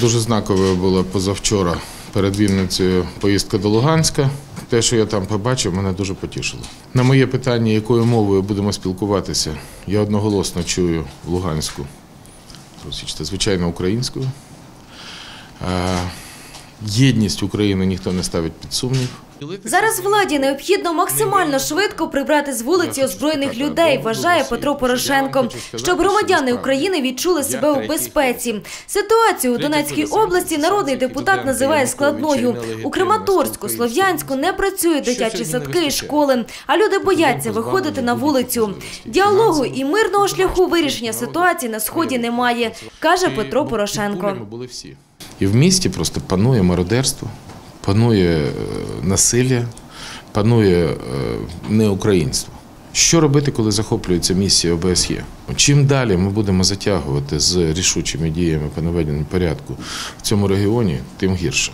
Дуже знаковою була позавчора перед Вінницею поїздка до Луганська. Те, що я там побачив, мене дуже потішило. На моє питання, якою мовою будемо спілкуватися, я одноголосно чую в Луганську. Звичайно, українською. Е, Єдність України ніхто не ставить під сумнів. Зараз владі необхідно максимально швидко прибрати з вулиці озброєних людей, вважає Петро Порошенко, щоб громадяни України відчули себе у безпеці. Ситуацію у Донецькій області народний депутат називає складною. У Краматорську, Слов'янську не працюють дитячі садки і школи, а люди бояться виходити на вулицю. Діалогу і мирного шляху вирішення ситуації на сході немає, каже Петро Порошенко. були всі. І в місті просто панує мародерство, панує е, насилля, панує е, неукраїнство. Що робити, коли захоплюється місія ОБСЄ? Чим далі ми будемо затягувати з рішучими діями по наведенню порядку в цьому регіоні, тим гірше.